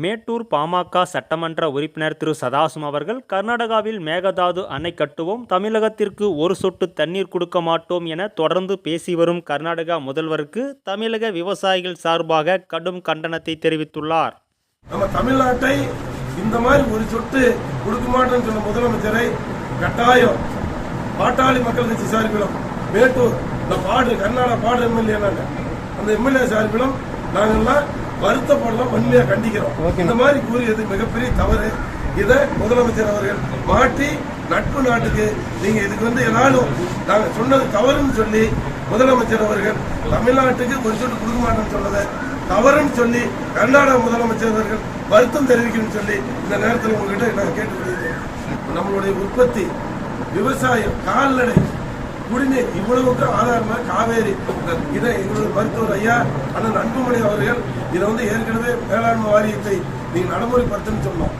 மேட்டூர் பாமக சட்டமன்ற உறுப்பினர் திரு சதாசிவம் அவர்கள் கர்நாடகாவில் மேகதாது அணை கட்டுவோம் தமிழகத்திற்கு ஒரு சொட்டு தண்ணீர் கொடுக்க மாட்டோம் என தொடர்ந்து பேசி வரும் கர்நாடகா முதல்வருக்கு தமிழக விவசாயிகள் சார்பாக கடும் கண்டனத்தை தெரிவித்துள்ளார். நம்ம தமிழ்நாட்டை இந்த மாதிரி ஒரு சொட்டு கொடுக்க மாட்டோம்னு சொன்ன முதலமைச்சரை கட்டாயம் பாட்டாளி மக்கள் கட்சி சார்பிலும் மேட்டூர் இந்த பாடு கர்நாடகா பாடு எம்எல்ஏ அந்த எம்எல்ஏ சார்பிலும் நாங்கள்லாம் வருத்தப்படலாம் வன்மையா கண்டிக்கிறோம். இந்த மாதிரி கூறியது மிகப்பெரிய தவறு. இதை முதலமைச்சர் அவர்கள் மாட்டி நட்பு நாட்டுக்கு நீங்க இதுக்கு வந்து எல்லாரும் நாங்க சொன்னது தவறுன்னு சொல்லி முதலமைச்சர் அவர்கள் தமிழ்நாட்டுக்கு ஒரு சொட்டு கொடுக்க மாட்டோம்னு சொன்னதை தவறுன்னு சொல்லி கர்நாடக முதலமைச்சர் அவர்கள் வருத்தம் தெரிவிக்கணும்னு சொல்லி இந்த நேரத்தில் உங்ககிட்ட நான் கேட்டுக்கொள்கிறேன். நம்மளுடைய உற்பத்தி விவசாயம் கால்நடை குடிநீர் இவ்வளவுக்கு ஆதாரமா காவேரி இதை எங்களுடைய மருத்துவர் ஐயா அண்ணன் அன்புமணி அவர்கள் இதை வந்து ஏற்கனவே வேளாண்மை வாரியத்தை நீங்க நடைமுறைப்படுத்துன்னு சொன்னோம்.